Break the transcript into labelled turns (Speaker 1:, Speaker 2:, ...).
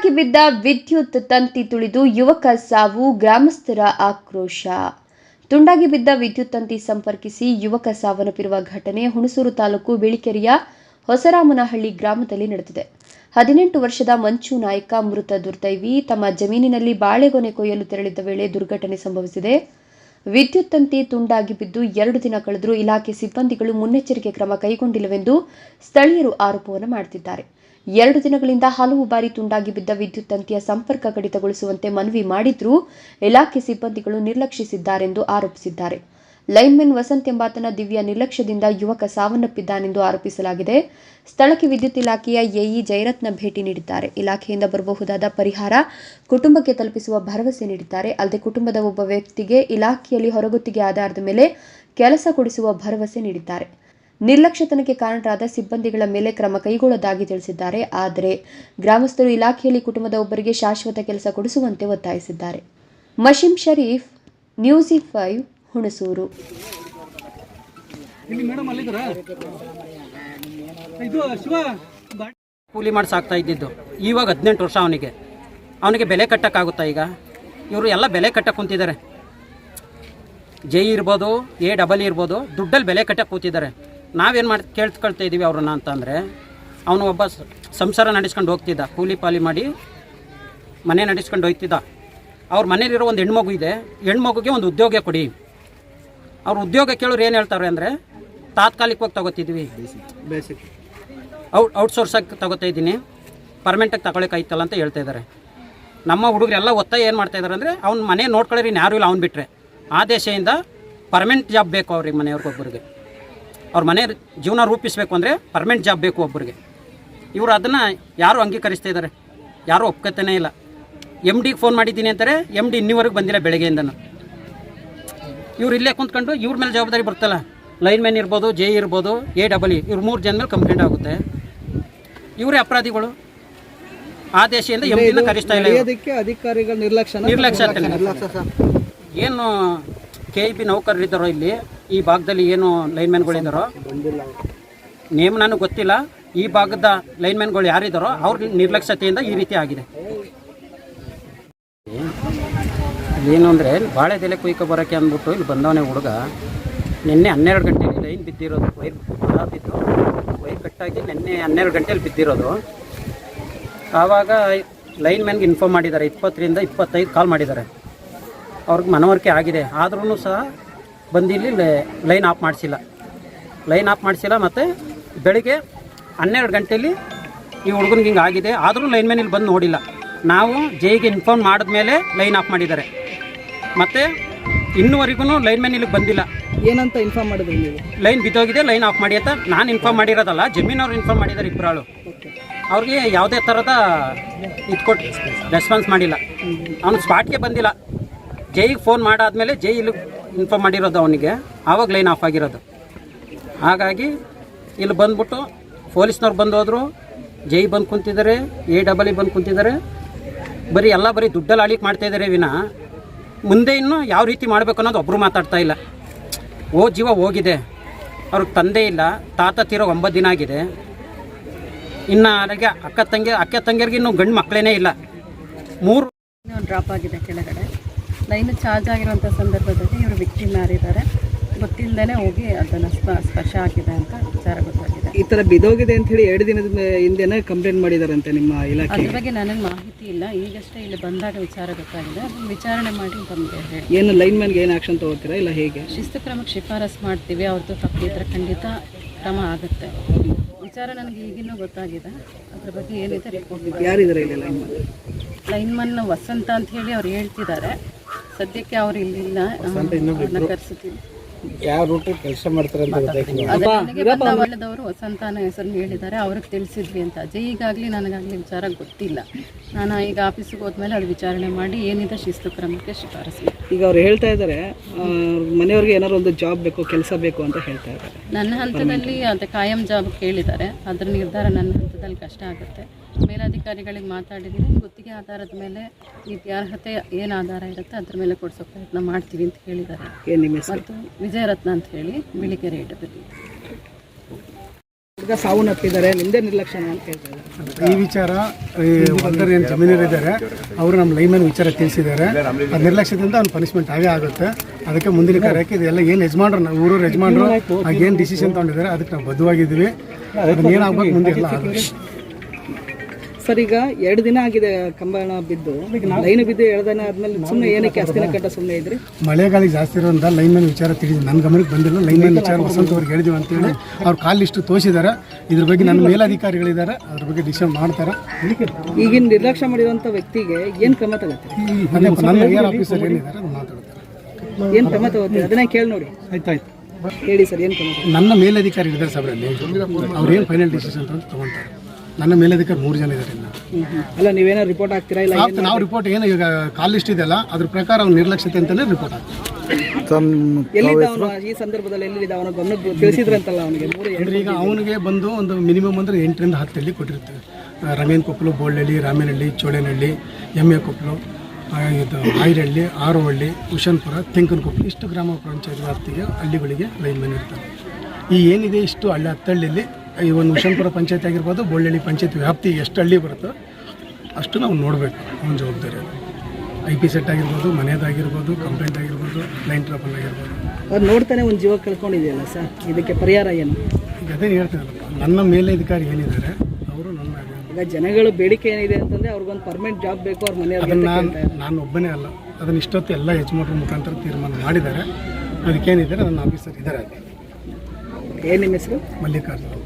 Speaker 1: ತುಂಡಾಗಿ ಬಿದ್ದ ವಿದ್ಯುತ್ ತಂತಿ ತುಳಿದು ಯುವಕ ಸಾವು, ಗ್ರಾಮಸ್ಥರ ಆಕ್ರೋಶ. ತುಂಡಾಗಿ ಬಿದ್ದ ವಿದ್ಯುತ್ ತಂತಿ ಸಂಪರ್ಕಿಸಿ ಯುವಕ ಸಾವನ್ನಪ್ಪಿರುವ ಘಟನೆ ಹುಣಸೂರು ತಾಲೂಕು ಬಿಳಿಕೆರೆಯ ಹೊಸರಾಮನಹಳ್ಳಿ ಗ್ರಾಮದಲ್ಲಿ ನಡೆದಿದೆ. ಹದಿನೆಂಟು ವರ್ಷದ ಮಂಚು ನಾಯಕ ಮೃತ ದುರ್ದೈವಿ ತಮ್ಮ ಜಮೀನಿನಲ್ಲಿ ಬಾಳೆಗೊನೆ ಕೊಯ್ಯಲು ತೆರಳಿದ್ದ ವೇಳೆ ದುರ್ಘಟನೆ ಸಂಭವಿಸಿದೆ. ವಿದ್ಯುತ್ ತಂತಿ ತುಂಡಾಗಿ ಬಿದ್ದು ಎರಡು ದಿನ ಕಳೆದರೂ ಇಲಾಖೆ ಸಿಬ್ಬಂದಿಗಳು ಮುನ್ನೆಚ್ಚರಿಕೆ ಕ್ರಮ ಕೈಗೊಂಡಿಲ್ಲವೆಂದು ಸ್ಥಳೀಯರು ಆರೋಪವನ್ನು ಮಾಡುತ್ತಿದ್ದಾರೆ ಎರಡು ದಿನಗಳಿಂದ ಹಲವು ಬಾರಿ ತುಂಡಾಗಿ ಬಿದ್ದ ವಿದ್ಯುತ್ ತಂತಿಯ ಸಂಪರ್ಕ ಕಡಿತಗೊಳಿಸುವಂತೆ ಮನವಿ ಮಾಡಿದ್ರೂ ಇಲಾಖೆ ಸಿಬ್ಬಂದಿಗಳು ನಿರ್ಲಕ್ಷಿಸಿದ್ದಾರೆಂದು ಆರೋಪಿಸಿದ್ದಾರೆ. ಲೈನ್ಮೆನ್ ವಸಂತ್ ಎಂಬಾತನ ದಿವ್ಯ ನಿರ್ಲಕ್ಷ್ಯದಿಂದ ಯುವಕ ಸಾವನ್ನಪ್ಪಿದ್ದಾನೆಂದು ಆರೋಪಿಸಲಾಗಿದೆ. ಸ್ಥಳಕ್ಕೆ ವಿದ್ಯುತ್ ಇಲಾಖೆಯ ಎಇ ಜಯರತ್ನ ಭೇಟಿ ನೀಡಿದ್ದಾರೆ. ಇಲಾಖೆಯಿಂದ ಬರಬಹುದಾದ ಪರಿಹಾರ ಕುಟುಂಬಕ್ಕೆ ತಲುಪಿಸುವ ಭರವಸೆ ನೀಡಿದ್ದಾರೆ. ಅಲ್ಲದೆ ಕುಟುಂಬದ ಒಬ್ಬ ವ್ಯಕ್ತಿಗೆ ಇಲಾಖೆಯಲ್ಲಿ ಹೊರಗುತ್ತಿಗೆ ಆಧಾರದ ಮೇಲೆ ಕೆಲಸ ಕೊಡಿಸುವ ಭರವಸೆ ನೀಡಿದ್ದಾರೆ. ನಿರ್ಲಕ್ಷ್ಯತನಕ್ಕೆ ಕಾರಣರಾದ ಸಿಬ್ಬಂದಿಗಳ ಮೇಲೆ ಕ್ರಮ ಕೈಗೊಳ್ಳೋದಾಗಿ ತಿಳಿಸಿದ್ದಾರೆ. ಆದರೆ ಗ್ರಾಮಸ್ಥರು ಇಲಾಖೆಯಲ್ಲಿ ಕುಟುಂಬದ ಒಬ್ಬರಿಗೆ ಶಾಶ್ವತ ಕೆಲಸ ಕೊಡಿಸುವಂತೆ ಒತ್ತಾಯಿಸಿದ್ದಾರೆ. Masheem Sharif, news five Hunsur.
Speaker 2: ಇಲ್ಲಿ ಮೇಡಮ್ ಅಲ್ಲಿದ್ರ ಇದು ಶಿವ
Speaker 3: ಕೂಲಿ ಮಾಡಿ ಸಾಕ್ತಾ ಇದ್ದಿದ್ದು. ಇವಾಗ ಹದಿನೆಂಟು ವರ್ಷ ಅವನಿಗೆ. ಅವನಿಗೆ ಬೆಲೆ ಕಟ್ಟಕ್ಕಾಗುತ್ತಾ ಈಗ? ಇವರು ಎಲ್ಲ ಬೆಲೆ ಕಟ್ಟಕ್ಕೆ ಕುಂತಿದ್ದಾರೆ. ಜೈ ಇರ್ಬೋದು ಎ ಡಬಲ್ ಇರ್ಬೋದು ದುಡ್ಡಲ್ಲಿ ಬೆಲೆ ಕಟ್ಟಕ್ಕೆ ಕೂತಿದ್ದಾರೆ. ನಾವೇನು ಮಾಡಿ ಕೇಳ್ಕೊಳ್ತಾ ಇದ್ದೀವಿ ಅವ್ರನ್ನ ಅಂತಂದರೆ ಅವನು ಒಬ್ಬ ಸಂಸಾರ ನಡೆಸ್ಕೊಂಡು ಹೋಗ್ತಿದ್ದ. ಕೂಲಿ ಪಾಲಿ ಮಾಡಿ ಮನೆ ನಡೆಸ್ಕೊಂಡು ಹೋಗ್ತಿದ್ದ. ಅವ್ರ ಮನೇಲಿರೋ ಒಂದು ಹೆಣ್ಮಗು ಇದೆ. ಹೆಣ್ಮಗುಗೆ ಒಂದು ಉದ್ಯೋಗ ಕೊಡಿ. ಅವ್ರ ಉದ್ಯೋಗ ಕೇಳೋರು ಏನು ಹೇಳ್ತಾರೆ ಅಂದರೆ ತಾತ್ಕಾಲಿಕವಾಗಿ ತಗೋತಿದ್ವಿ.
Speaker 2: ಬೇಸಿಕ್
Speaker 3: ಔಟ್ ಔಟ್ಸೋರ್ಸಾಗಿ ತಗೋತಾ ಇದ್ದೀನಿ. ಪರ್ಮೆಂಟಾಗಿ ತಗೊಳ್ಳೋಕ್ಕಾಯ್ತಲ್ಲ ಅಂತ ಹೇಳ್ತಾ ಇದ್ದಾರೆ ನಮ್ಮ ಹುಡುಗರೆಲ್ಲ ಒತ್ತಾಯ ಏನು ಮಾಡ್ತಾ ಇದ್ದಾರೆ ಅಂದರೆ ಅವ್ನ ಮನೆ ನೋಡ್ಕೊಳ್ಳೋರು ಇನ್ನು ಯಾರೂ ಇಲ್ಲ ಅವ್ನು ಬಿಟ್ಟರೆ ಆ ದೇಶದಿಂದ ಪರ್ಮನೆಂಟ್ ಜಾಬ್ ಬೇಕು ಅವ್ರಿಗೆ ಮನೆಯವ್ರಿಗೊಬ್ಬರಿಗೆ ಅವ್ರ ಮನೆ ಜೀವನ ರೂಪಿಸಬೇಕು ಅಂದರೆ ಪರ್ಮನೆಂಟ್ ಜಾಬ್ ಬೇಕು ಒಬ್ಬರಿಗೆ ಇವರು ಅದನ್ನು ಯಾರು ಅಂಗೀಕರಿಸ್ತಾ ಇದ್ದಾರೆ ಯಾರೂ ಒಪ್ಕತ್ತನೇ ಇಲ್ಲ. ಎಂ ಡಿಗೆ ಫೋನ್ ಮಾಡಿದ್ದೀನಿ ಅಂತಾರೆ ಎಂ ಡಿ ಇನ್ನಿವರೆಗೆ ಬಂದಿಲ್ಲ ಬೆಳಗ್ಗೆಯಿಂದನೂ. ಇವ್ರು ಇಲ್ಲೇ ಕುಂತ್ಕೊಂಡು ಇವ್ರ ಮೇಲೆ ಜವಾಬ್ದಾರಿ ಬರ್ತಲ್ಲ. ಲೈನ್ ಮ್ಯಾನ್ ಇರ್ಬೋದು ಜೆ ಇರ್ಬೋದು ಎ ಡಬಲ್ ಇ ಇವ್ರು ಮೂರು ಜನ ಮೇಲೆ ಕಂಪ್ಲೇಂಟ್ ಆಗುತ್ತೆ. ಇವರೇ ಅಪರಾಧಿಗಳು. ಆ ದೇಶದಿಂದ ಕರೆಸ್ತಾ ಇಲ್ಲ
Speaker 2: ಅದಕ್ಕೆ ಅಧಿಕಾರಿಗಳ ನಿರ್ಲಕ್ಷ್ಯ
Speaker 3: ನಿರ್ಲಕ್ಷ್ಯ ಏನು ಕೆ ಇ ಪಿ ನೌಕರರಿದ್ದಾರೋ ಇಲ್ಲಿ ಈ ಭಾಗದಲ್ಲಿ ಏನು ಲೈನ್ಮ್ಯಾನ್ಗಳಿದ್ದಾರೋ ನೇಮ್ ನನಗೆ ಗೊತ್ತಿಲ್ಲ. ಈ ಭಾಗದ ಲೈನ್ಮ್ಯಾನ್ಗಳು ಯಾರಿದ್ದಾರೋ ಅವ್ರ ನಿರ್ಲಕ್ಷ್ಯತೆಯಿಂದ ಈ ರೀತಿ ಆಗಿದೆ. ಏನು ಅಂದರೆ, ಬಾಳೆ ತಲೆ ಕುಯ್ಕೊ ಬರೋಕ್ಕೆ ಅಂದ್ಬಿಟ್ಟು ಇಲ್ಲಿ ಬಂದವನೇ ಹುಡುಗ. ನಿನ್ನೆ ಹನ್ನೆರಡು ಗಂಟೆಗೆ ಲೈನ್ ಬಿದ್ದಿರೋದು, ವೈರ್ ಬಿದ್ದು, ವೈರ್ ಕಟ್ಟಾಗಿ ನಿನ್ನೆ ಹನ್ನೆರಡು ಗಂಟೆಯಲ್ಲಿ ಬಿದ್ದಿರೋದು. ಆವಾಗ ಲೈನ್ ಮ್ಯಾನ್ಗೆ ಇನ್ಫಾರ್ಮ್ ಮಾಡಿದ್ದಾರೆ, ಇಪ್ಪತ್ತರಿಂದ ಇಪ್ಪತ್ತೈದು ಕಾಲ್ ಮಾಡಿದ್ದಾರೆ. ಅವ್ರಿಗೆ ಮನವರಿಕೆ ಆಗಿದೆ. ಆದ್ರೂ ಸಹ ಬಂದಿಲ್ಲಿ ಲೈನ್ ಆಫ್ ಮಾಡಿಸಿಲ್ಲ. ಲೈನ್ ಆಫ್ ಮಾಡಿಸಿಲ್ಲ ಮತ್ತು ಬೆಳಿಗ್ಗೆ ಹನ್ನೆರಡು ಗಂಟೆಯಲ್ಲಿ ಈ ಹುಡುಗನಿಗೆ ಹಿಂಗೆ ಆಗಿದೆ. ಆದರೂ ಲೈನ್ ಮ್ಯಾನ್ ಇಲ್ಲಿ ಬಂದು ನೋಡಿಲ್ಲ. ನಾವು ಜೈಗೆ ಇನ್ಫಾರ್ಮ್ ಮಾಡಿದ್ಮೇಲೆ ಲೈನ್ ಆಫ್ ಮಾಡಿದ್ದಾರೆ. ಮತ್ತು ಇನ್ನೂವರೆಗೂ ಲೈನ್ ಮ್ಯಾನ್ ಇಲ್ಲಿಗೆ ಬಂದಿಲ್ಲ.
Speaker 2: ಏನಂತ ಇನ್ಫಾರ್ಮ್ ಮಾಡಿದ್ರಿ ನೀವು?
Speaker 3: ಲೈನ್ ಬಿದ್ದೋಗಿದೆ ಲೈನ್ ಆಫ್ ಮಾಡಿ ಅಂತ ನಾನು ಇನ್ಫಾರ್ಮ್ ಮಾಡಿರೋದಲ್ಲ ಜಮೀನವ್ರು ಇನ್ಫಾರ್ಮ್ ಮಾಡಿದ್ದಾರೆ ಇಬ್ಬರಾಳು ಅವ್ರಿಗೆ ಯಾವುದೇ ಥರದ ಇದು ಕೊಟ್ಟು ರೆಸ್ಪಾನ್ಸ್ ಮಾಡಿಲ್ಲ. ಅವನು ಸ್ಪಾಟ್ಗೆ ಬಂದಿಲ್ಲ. ಜೈಗೆ ಫೋನ್ ಮಾಡಾದ್ಮೇಲೆ ಜೈ ಇಲ್ಲಿ ಇನ್ಫಾರ್ಮ್ ಮಾಡಿರೋದು ಅವನಿಗೆ. ಆವಾಗ ಲೈನ್ ಆಫ್ ಆಗಿರೋದು. ಹಾಗಾಗಿ ಇಲ್ಲಿ ಬಂದ್ಬಿಟ್ಟು ಪೊಲೀಸ್ನವ್ರು ಬಂದು ಹೋದರು. ಜೈ ಬಂದು ಕುಂತಿದ್ದಾರೆ ಎ ಡಬಲ್ ಇ ಬಂದು ಕುಂತಿದ್ದಾರೆ. ಬರೀ ಎಲ್ಲ ಬರೀ ದುಡ್ಡಲ್ಲಿ ಆಳಿಕೆ ಮಾಡ್ತಾ ಇದ್ದಾರೆ ವಿನ. ಮುಂದೆ ಇನ್ನು ಯಾವ ರೀತಿ ಮಾಡಬೇಕು ಅನ್ನೋದು ಒಬ್ಬರು ಮಾತಾಡ್ತಾ ಇಲ್ಲ. ಓ ಜೀವ ಹೋಗಿದೆ. ಅವ್ರಿಗೆ ತಂದೆ ಇಲ್ಲ. ತಾತ ತೀರೋ ಒಂಬತ್ತು ದಿನ ಆಗಿದೆ. ಇನ್ನು ಅದಕ್ಕೆ ಅಕ್ಕ ತಂಗಿ, ಅಕ್ಕ ತಂಗಿಯರಿಗೆ ಇನ್ನೂ ಗಂಡು ಮಕ್ಕಳೇನೇ ಇಲ್ಲ. ಮೂರು
Speaker 4: ಡ್ರಾಪ್ ಆಗಿದೆ ಕೆಳಗಡೆ. ಲೈನ್ ಚಾರ್ಜ್ ಆಗಿರುವಂಥ ಸಂದರ್ಭದಲ್ಲಿ ಇವರು ವಿಕ್ಟಿಮ್ ಯಾರಿದ್ದಾರೆ. ಗೊತ್ತಿಲ್ಲದೇ ಹೋಗಿ ಅದನ್ನು ಸ್ಪ ಸ್ಪರ್ಶ ಆಗಿದೆ ಅಂತ ವಿಚಾರ ಗೊತ್ತಾಗಿದೆ.
Speaker 2: ಈ ತರ ಬಿದೋಗಿದೆ ಅಂತ ಹೇಳಿ ಎರಡು ದಿನದ ಹಿಂದೆನೇ ಹಿಂದೆನೆ ಕಂಪ್ಲೇಂಟ್ ಮಾಡಿದಾರಂತೆ ನಿಮ್ಮ ಇಲಾಖೆ
Speaker 4: ಅದ್ರ ಬಗ್ಗೆ ನನಗೆ ಮಾಹಿತಿ ಇಲ್ಲ. ಈಗಷ್ಟೇ ಇಲ್ಲಿ ಬಂದಾಗ ವಿಚಾರ ಗೊತ್ತಾಗಿದೆ. ಅದನ್ನ ವಿಚಾರಣೆ ಮಾಡಿ ಬಂದೆ
Speaker 2: ಏನು ಲೈನ್ ಮ್ಯಾನ್ಗೆ ಏನು ಆಕ್ಷನ್ ತಗೋತೀರಾ ಇಲ್ಲ ಹೇಗೆ?
Speaker 4: ಶಿಸ್ತು ಕ್ರಮಕ್ಕೆ ಶಿಫಾರಸ್ ಮಾಡ್ತೀವಿ. ಅವ್ರದ್ದು ತಪ್ಪಿದ್ರೆ ಖಂಡಿತ ಕ್ರಮ ಆಗುತ್ತೆ. ವಿಚಾರ ನನಗೆ ಈಗಿನ್ನೂ ಗೊತ್ತಾಗಿದೆ. ಅದ್ರ ಬಗ್ಗೆ ಏನಿದೆ ರಿಪೋರ್ಟ್
Speaker 2: ಯಾರಿದ್ದಾರೆ ಇಲ್ಲಿ ಲೈನ್ ಮ್ಯಾನ್
Speaker 4: ಲೈನ್ಮನ್ ವಸಂತ ಅಂತ ಹೇಳಿ ಅವ್ರು ಹೇಳ್ತಿದ್ದಾರೆ. ಸದ್ಯಕ್ಕೆ ಅವ್ರು ಇಲ್ಲಿಲ್ಲ. ಕರೆಸುತ್ತೀನಿ
Speaker 2: ಯಾವ ರೂಟ್ ಕೆಲಸ ಮಾಡ್ತಾರೆ ಅಂತ ಗೊತ್ತಾಯ್ತು
Speaker 4: ವಸಂತಾನ ಹೆಸರನ್ನು ಹೇಳಿದ್ದಾರೆ ಅವ್ರಿಗೆ ತಿಳಿಸಿದ್ವಿ ಅಂತ. ಅಜಯ್ ಈಗಾಗಲಿ ನನಗಾಗಲಿ ವಿಚಾರ ಗೊತ್ತಿಲ್ಲ. ನಾನು ಈಗ ಆಫೀಸಿಗೆ ಹೋದ್ಮೇಲೆ ಅದು ವಿಚಾರಣೆ ಮಾಡಿ ಏನಿದೆ ಶಿಸ್ತು ಕ್ರಮಕ್ಕೆ ಶಿಫಾರಸು.
Speaker 2: ಈಗ ಅವ್ರು ಹೇಳ್ತಾ ಇದ್ದಾರೆ ಮನೆಯವ್ರಿಗೆ ಏನಾದ್ರು ಒಂದು ಜಾಬ್ ಬೇಕು ಕೆಲಸ ಬೇಕು ಅಂತ ಹೇಳ್ತಾ ಇದ್ದಾರೆ.
Speaker 4: ನನ್ನ ಹಂತದಲ್ಲಿ ಅದೇ ಕಾಯಂ ಜಾಬ್ ಕೇಳಿದ್ದಾರೆ. ಅದ್ರ ನಿರ್ಧಾರ ನನ್ನ ಹಂತದಲ್ಲಿ ಕಷ್ಟ ಆಗುತ್ತೆ. ಮೇಲಾಧಿಕಾರಿಗಳಿಗೆ ಮಾತಾಡಿದ್ರೆ ಗುತ್ತಿಗೆ ಆಧಾರದ ಮೇಲೆ ವಿದ್ಯಾರ್ಹತೆ ಏನು ಆಧಾರ ಇರುತ್ತೆ ಅದ್ರ ಮೇಲೆ ಕೊಡಿಸೋ ಪ್ರಯತ್ನ ಮಾಡ್ತೀವಿ ಅಂತ ಹೇಳಿದ್ದಾರೆ. ಮತ್ತು ವಿಜಯರತ್ನ ಅಂತ ಹೇಳಿ ಬಿಳಿಕೆರೆ ಇಡಬೇಕು
Speaker 2: ಹುಡುಗ ಸಾವನ್ನಪ್ಪಿದ್ದಾರೆ ನಿಮ್ಮದೇ ನಿರ್ಲಕ್ಷ್ಯ ಅಂತ
Speaker 5: ಈ ವಿಚಾರ, ಈ ಏನು ಇದ್ದಾರೆ ಅವರು ನಮ್ಮ ಲೈಮನ್ ವಿಚಾರ ತಿಳಿಸಿದ್ದಾರೆ. ಅದು ನಿರ್ಲಕ್ಷ್ಯದಿಂದ ಅವ್ನು ಪನಿಷ್ಮೆಂಟ್ ಆಗೇ ಆಗುತ್ತೆ. ಅದಕ್ಕೆ ಮುಂದಿನ ಕಾರ್ಯಕ್ಕೆ ಇದೆಲ್ಲ ಏನು ಯಜಮಾನ್ರು, ನಾವು ಊರೂರು ಯಜಮಾನ್ರು ಏನು ಡಿಸಿಷನ್ ತೊಗೊಂಡಿದ್ದಾರೆ, ಅದಕ್ಕೆ ನಾವು ಬದ್ಧವಾಗಿದ್ದೀವಿ. ಅದನ್ನ ಏನಾಗಬೇಕು ಮುಂದೆ ಎಲ್ಲ ಆಗುತ್ತೆ
Speaker 2: ಸರ್ ಈಗ ಎರಡು ದಿನ ಆಗಿದೆ ಕಂಬಳ ಬಿದ್ದು. ಲೈನ್ ಬಿದ್ದು ಎರಡು ದಿನ ಆದ್ಮೇಲೆ ಸುಮ್ಮನೆ ಏನಕ್ಕೆ ಅಸ್ತಿನ ಕಟ್ಟ ಸುಮ್ಮನೆ ಇದ್ರಿ?
Speaker 5: ಮಳೆಗಾಲ ಜಾಸ್ತಿ ಇರೋದ್ರಿಂದ ಮೇಲೆ ವಿಚಾರ ತಿಳಿದು ನನ್ನ ಗಮನಕ್ಕೆ ಬಂದಿಲ್ಲ. ಲೈನ್ ಮೇಲೆ ವಿಚಾರ ವಸಂತ ಅವ್ರಿಗೆ ಹೇಳಿದ್ವಿ ಅಂತೇಳಿ ಅವ್ರು ಕಾಲಿಷ್ಟು ತೋರಿಸಿದ್ದಾರೆ. ಇದ್ರ ಬಗ್ಗೆ ನನ್ನ ಮೇಲಧಿಕಾರಿಗಳಿದ್ದಾರೆ. ಅದ್ರ ಬಗ್ಗೆ ಡಿಸಿಷನ್ ಮಾಡ್ತಾರೆ.
Speaker 2: ಈಗಿನ ನಿರ್ಲಕ್ಷ್ಯ ಮಾಡಿರುವಂತ ವ್ಯಕ್ತಿಗೆ ಏನ್ ಕ್ರಮ ತಗೋತಾರೆ?
Speaker 5: ನನ್ನ ಏರ್ ಆಫೀಸರ್ ಏನಿದ್ದಾರೆ ಅದು ಮಾತಾಡ್ತಾರೆ.
Speaker 2: ಏನು ಕ್ರಮ ತಗೋತೀರಿ? ಅದನ್ನೇ ಕೇಳಿ ನೋಡಿ.
Speaker 5: ಆಯ್ತಾಯ್ತು.
Speaker 2: ಹೇಳಿ ಸರ್ ಏನ್ ಕ್ರಮ?
Speaker 5: ನನ್ನ ಮೇಲಧಿಕಾರಿಗಳಿದ್ದಾರೆ ಸಭೆಯಲ್ಲಿ ಅವ್ರು ಏನು ಫೈನಲ್ ಡಿಸಿಷನ್ ಅಂತ ತಗೊಂತಾರೆ? ನನ್ನ ಮೇಲಧಿಕಾರಿ ಮೂರು ಜನ ಇದ್ದಾರೆ ಇನ್ನು.
Speaker 2: ಅಲ್ಲ ನೀವೇನೋ ರಿಪೋರ್ಟ್ ಆಗ್ತೀರಾ ಇಲ್ಲ
Speaker 5: ನಾವು ರಿಪೋರ್ಟ್ ಏನು ಈಗ ಕಾಲ್ ಲಿಸ್ಟ್ ಇದೆಯಲ್ಲ ಅದ್ರ ಪ್ರಕಾರ ಅವ್ನು ನಿರ್ಲಕ್ಷ್ಯತೆ ಅಂತಲೇ ರಿಪೋರ್ಟ್ ಆಗ್ತದೆ
Speaker 2: ಎಲ್ಲಿದ್ದ ಅವನು ಈ ಸಂದರ್ಭದಲ್ಲಿ ಎಲ್ಲಿದ್ದ ಅವನ ಗಮನ ತಿಳಿಸಿದ್ರಂತಲ್ಲ ಅವನಿಗೆ? ಮೂರು
Speaker 5: ಅಂದ್ರೆ ಈಗ ಅವನಿಗೆ ಬಂದು ಒಂದು ಮಿನಿಮಮ್ ಅಂದ್ರೆ ಎಂಟರಿಂದ ಹತ್ತು ಹಳ್ಳಿ ಕೊಟ್ಟಿರ್ತೀವಿ ರಮೇನ್ ರಂಗೇನ್ ಕೊಪ್ಪಲು ಬೋಳ್ಹಳ್ಳಿ ರಾಮೇನಹಳ್ಳಿ ಚೋಳೇನಹಳ್ಳಿ ಎಮ್ಮೆ ಕೊಪ್ಪಲು ಆ, ಇದು ಆಯಿರಹಳ್ಳಿ ಆರೋಹಳ್ಳಿ ಹುಷನ್ಪುರ ತೆಂಕನಕೊಪ್ಪಲು ಇಷ್ಟು ಗ್ರಾಮ ಪಂಚಾಯತ್ ವ್ಯಾಪ್ತಿಗೆ ಹಳ್ಳಿಗಳಿಗೆ ಲೈನ್ ಮ್ಯಾನ್ ಇರ್ತಾರೆ. ಈ ಏನಿದೆ ಇಷ್ಟು ಹಳ್ಳಿ ಹತ್ತು ಹಳ್ಳಿಯಲ್ಲಿ ಈ ಒಂದು ವಿಷನ್ಪುರ ಪಂಚಾಯತ್ ಆಗಿರ್ಬೋದು ಬೋಳ್ಳಿ ಪಂಚಾಯತ್ ವ್ಯಾಪ್ತಿ ಎಷ್ಟು ಹಳ್ಳಿ ಬರುತ್ತೋ ಅಷ್ಟು ನಾವು ನೋಡಬೇಕು ಅವನ ಜವಾಬ್ದಾರಿ ಅದು. ಐ ಪಿ ಸೆಟ್ ಆಗಿರ್ಬೋದು ಮನೆಯದಾಗಿರ್ಬೋದು ಕಂಪ್ಲೇಂಟ್ ಆಗಿರ್ಬೋದು ಲೈನ್ ಟ್ರಾಪಲ್ ಆಗಿರ್ಬೋದು.
Speaker 2: ಅವ್ರು ನೋಡ್ತಾನೆ ಒಂದು ಜೀವ ಕಳ್ಕೊಂಡಿದೆಯಲ್ಲ ಸರ್? ಇದಕ್ಕೆ ಪರಿಹಾರ ಏನು?
Speaker 5: ಈಗ ಅದೇ ಹೇಳ್ತೀನಲ್ಲಪ್ಪ ನನ್ನ ಮೇಲೆ ಅಧಿಕಾರಿ ಏನಿದ್ದಾರೆ ಅವರು ನನ್ನ
Speaker 2: ಈಗ ಜನಗಳು ಬೇಡಿಕೆ ಏನಿದೆ ಅಂತಂದರೆ ಅವ್ರಿಗೊಂದು ಪರ್ಮನೆಂಟ್ ಜಾಬ್ ಬೇಕು ಅವ್ರ ಮನೆಯವ್ರಿಗೆ
Speaker 5: ಅದನ್ನು
Speaker 2: ಅಂತ
Speaker 5: ನಾನು ನಾನು ಒಬ್ಬನೇ ಅಲ್ಲ ಅದನ್ನು ಇಷ್ಟೊತ್ತು ಎಲ್ಲ ಯಜಮಾನ್ರ ಮುಖಾಂತರ ತೀರ್ಮಾನ ಮಾಡಿದ್ದಾರೆ. ಅದಕ್ಕೇನಿದ್ದಾರೆ ನನ್ನ ಆಫೀಸರ್ ಇದ್ದಾರೆ ಅಲ್ಲಿ.
Speaker 2: ಏನ್ ನಿಮ್ಮ ಹೆಸರು?
Speaker 5: ಮಲ್ಲಿಕಾರ್ಜುನ.